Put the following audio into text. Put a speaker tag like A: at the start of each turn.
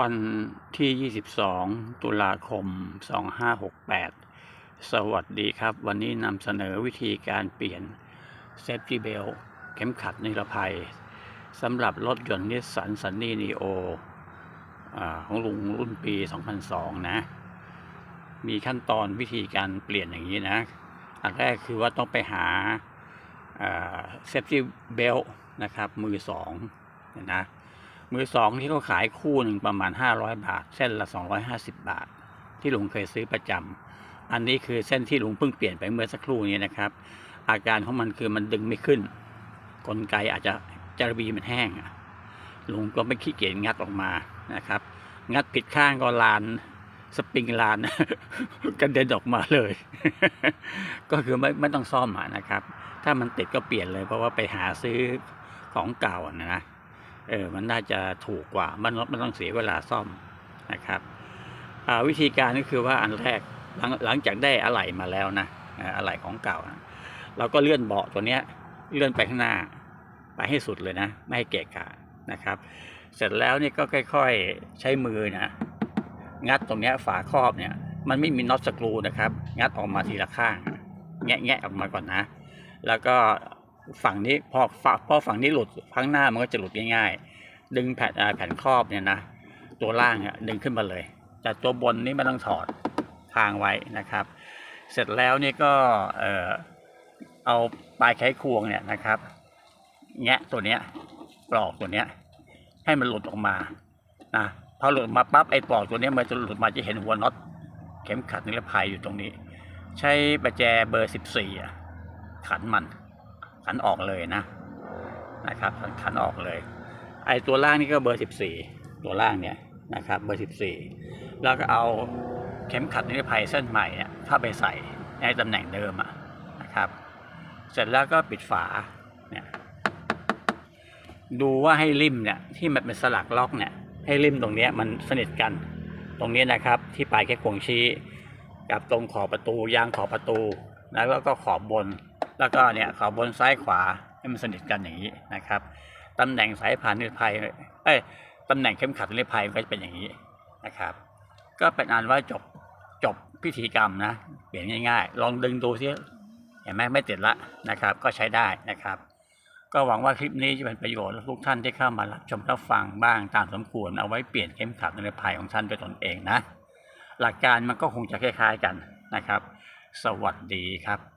A: วันที่ 22 ตุลาคม 2568 สวัสดีครับ วันนี้นำเสนอวิธีการเปลี่ยน Safety Belt เข็มขัดนิรภัยสำหรับรถยนต์นิสสันซันนี่นีโอของลุงรุ่นปี 2002 นะ มีขั้นตอนวิธีการเปลี่ยนอย่างนี้นะ อันแรกคือว่าต้องไปหาเซฟตี้เบลนะครับ มือสองนะ มือสองที่เขาขายคู่หนึ่งประมาณ 500 บาท เส้นละ 250 บาท ที่ลุงเคยซื้อประจำอันนี้คือเส้นที่ลุงเพิ่งเปลี่ยนไปเมื่อสักครู่นี้นะครับ อาการของมันคือมันดึงไม่ขึ้น กลไกอาจจะจารบีมันแห้งลุงก็ไม่ขี้เกียจงัดออกมานะครับ งัดผิดข้างก็ลานสปริงลานกระเด็นออกมาเลย ก็คือไม่ไม่ต้องซ่อมนะครับ ถ้ามันติดก็เปลี่ยนเลยเพราะว่าไปหาซื้อของเก่าอะนะ เออมันน่าจะถูกกว่ามันมันต้องเสียเวลาซ่อมนะครับวิธีการก็คือว่าอันแรกหลังหลังจากได้อะไหล่มาแล้วนะอ่าอะไหล่ของเก่านะเราก็เลื่อนเบาะตัวเนี้ยเลื่อนไปข้างหน้าไปให้สุดเลยนะ ไม่ให้เกะกะนะครับ เสร็จแล้วนี่ก็ค่อยๆใช้มือนะงัดตรงเนี้ยฝาครอบเนี่ย มันไม่มีน็อตสกรูนะครับ งัดออกมาทีละข้าง แงะแงะออกมาก่อนนะ แล้วก็ ฝั่งนี้พอฝพอฝั่งนี้หลุดข้างหน้ามันก็จะหลุดง่าย ๆ ดึงแผ่นแผ่นครอบเนี่ยนะตัวล่างเนี่ยดึงขึ้นมาเลย แต่ตัวบนนี่ไม่ต้องถอดทางไว้นะครับ เสร็จแล้วนี่ก็เออเอาปลายไขควงเนี่ยนะครับแงะตัวเนี้ยปลอกตัวเนี้ย ให้มันหลุดออกมานะพอหลุดมาปั๊บไอ้ปลอกตัวเนี้ยมันจะหลุดมาจะเห็นหัวน็อตเข็มขัดนิรภัยอยู่ตรงนี้ ใช้ประแจเบอร์สิบสี่อะขันมัน ขันออกเลยนะนะครับขันออกเลย ไอ้ตัวล่างนี่ก็เบอร์สิบสี่ตัวล่างเนี่ยนะครับเบอร์สิบสี่แล้วก็เอาเข็มขัดนิรภัยเส้นใหม่เนี่ยเข้าไปใส่ในตำแหน่งเดิมอะนะครับ เสร็จแล้วก็ปิดฝาเนี่ยดูว่าให้ริมเนี่ยที่มันเป็นสลักล็อกเนี่ยให้ริมตรงเนี้ยมันสนิทกัน ตรงนี้นะครับที่ปลายแค่ควงชี้ กับตรงขอบประตูยางขอบประตู แล้วก็ขอบบน แล้วก็เนี่ยขอบบนซ้ายขวาให้มันสนิทกันอย่างนี้นะครับตำแหน่งสายพานนิรภัยเอ้ยตำแหน่งเข้มขัดนิรภัยก็จะเป็นอย่างนี้นะครับ ก็เป็นอันว่าจบจบพิธีกรรมนะเปลี่ยนง่ายๆ ลองดึงดูซิเห็นไหมไม่ติดละนะครับ ก็ใช้ได้นะครับ ก็หวังว่าคลิปนี้จะเป็นประโยชน์ทุกท่านที่เข้ามารับชมรับฟังบ้างตามสมควรเอาไว้เปลี่ยนเข้มขัดนิรภัยของท่านด้วยตนเองนะ หลักการมันก็คงจะคล้ายๆกันนะครับ สวัสดีครับ